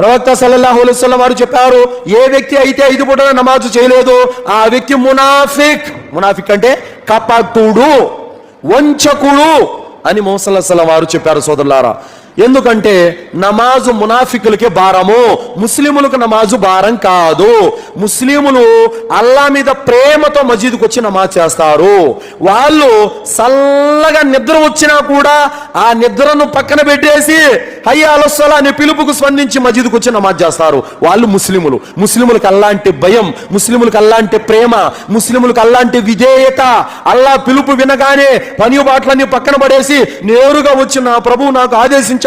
ప్రవక్త సల్లల్లాహు అలైహి వారు చెప్పారు ఏ వ్యక్తి అయితే ఐదు పూటల నమాజు చేయలేదు ఆ వ్యక్తి మునాఫిక్. మునాఫిక్ అంటే కపటుడు వంచకుడు అని మోసల్లా వారు చెప్పారు సోదరులారా. ఎందుకంటే నమాజు మునాఫికులకి భారము ముస్లిములకు నమాజు భారం కాదు. ముస్లిములు అల్లా మీద ప్రేమతో మసీదుకు వచ్చి నమాజ్ చేస్తారు. వాళ్ళు చల్లగా నిద్ర వచ్చినా కూడా ఆ నిద్రను పక్కన పెట్టేసి హయ్య అలస్సలా అనే పిలుపుకు స్పందించి మజీద్కి వచ్చి నమాజ్ చేస్తారు. వాళ్ళు ముస్లిములు. ముస్లిములకు అల్లాంటి భయం ముస్లిములకు అల్లాంటి ప్రేమ ముస్లిములకు అల్లాంటి విధేయత. అల్లా పిలుపు వినగానే పని బాట్లన్నీ పక్కన పడేసి నేరుగా వచ్చి నా ప్రభువు నాకు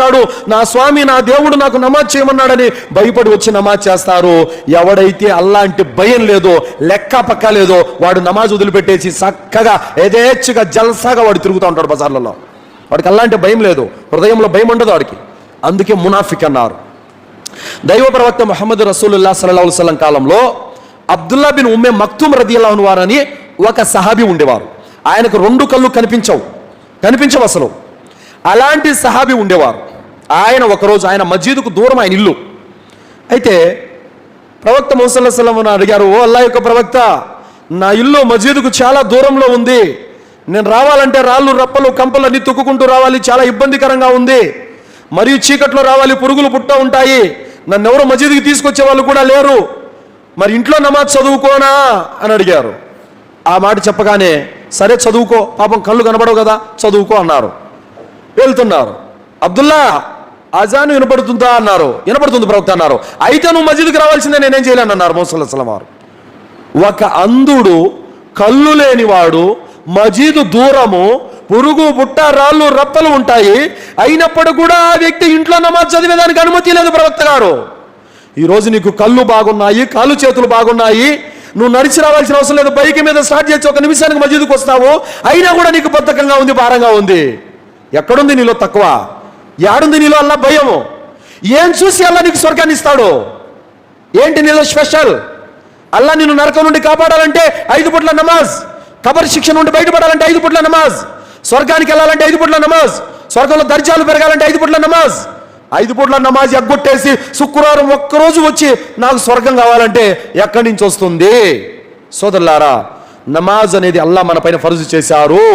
వచ్చాడు నా స్వామి నా దేవుడు నాకు నమాజ్ చేయమన్నాడని భయపడి వచ్చి నమాజ్ చేస్తారు. ఎవడైతే అల్లాంటి భయం లేదో లెక్క పక్క లేదో వాడు నమాజ్ వదిలిపెట్టేసి చక్కగా యథేచ్ఛగా జల్సాగా వాడు తిరుగుతూ ఉంటాడు బజార్లలో. వాడికి అల్లాంటి భయం లేదు. హృదయంలో భయం ఉండదు వాడికి. అందుకే మునాఫిక్ అన్నారు. దైవ ప్రవక్త మహమ్మద్ రసూలుల్లా సల్లల్లాహు అలైహి కాలంలో అబ్దుల్లా బిన్ ఉమ్మే మక్తూమ్ రదియల్లాహు వారని ఒక సహాబీ ఉండేవారు. ఆయనకు రెండు కళ్ళు కనిపించవు. కనిపించవు అసలు. అలాంటి సహాబీ ఉండేవారు. ఆయన ఒకరోజు ఆయన మజీదుకు దూరం ఆయన ఇల్లు. అయితే ప్రవక్త ముసల్లాం అడిగారు ఓ అల్లా యొక్క ప్రవక్త నా ఇల్లు మజీదుకు చాలా దూరంలో ఉంది. నేను రావాలంటే రాళ్ళు రప్పలు కంపలు అన్ని తొక్కుకుంటూ రావాలి. చాలా ఇబ్బందికరంగా ఉంది. మరియు చీకట్లో రావాలి పురుగులు పుట్ట ఉంటాయి. నన్ను ఎవరు మసీదుకి తీసుకొచ్చే వాళ్ళు కూడా లేరు. మరి ఇంట్లో నమాజ్ చదువుకోనా? అని అడిగారు. ఆ మాట చెప్పగానే సరే చదువుకో పాపం కళ్ళు కనబడవు కదా చదువుకో అన్నారు. వెళ్తున్నారు. అబ్దుల్లా అజాను వినపడుతుందా అన్నారు. వినపడుతుంది ప్రవక్త అన్నారు. అయితే నువ్వు మసీదుకి రావాల్సిందే నేనేం చేయలేను అన్నారు మోసల్లాం వారు. ఒక అంధుడు కళ్ళు లేనివాడు మజీదు దూరము పురుగు బుట్ట రాళ్ళు రప్పలు ఉంటాయి. అయినప్పుడు కూడా ఆ వ్యక్తి ఇంట్లో నమాజ్ చదివేదానికి అనుమతి లేదు ప్రవక్త గారు. ఈరోజు నీకు కళ్ళు బాగున్నాయి కాళ్ళు చేతులు బాగున్నాయి. నువ్వు నడిచి రావాల్సిన అవసరం లేదు. బైక్ మీద స్టార్ట్ చేసి ఒక నిమిషానికి మజీదుకు వస్తావు అయినా కూడా నీకు బద్ధకంగా ఉంది భారంగా ఉంది. ఎక్కడుంది నీలో తక్కువ? ఏడుంది నీలో అల్లా భయము. ఏం చూసి అల్లా నీకు స్వర్గాన్ని ఇస్తాడు? ఏంటి నీలో స్పెషల్? అల్లా నిన్ను నరకం నుండి కాపాడాలంటే ఐదు పుట్ల నమాజ్ కబర్ శిక్ష నుండి బయటపడాలంటే ఐదు పుట్ల నమాజ్ స్వర్గానికి వెళ్ళాలంటే ఐదు పుట్ల నమాజ్ స్వర్గంలో దర్జాలు పెరగాలంటే ఐదు పుట్ల నమాజ్. ఐదు పూట్ల నమాజ్ ఎగ్గొట్టేసి శుక్రవారం ఒక్కరోజు వచ్చి నాకు స్వర్గం కావాలంటే ఎక్కడి నుంచి వస్తుంది? సోదరులారా నమాజ్ అనేది అల్లా మన పైన ఫరుజు చేశారు.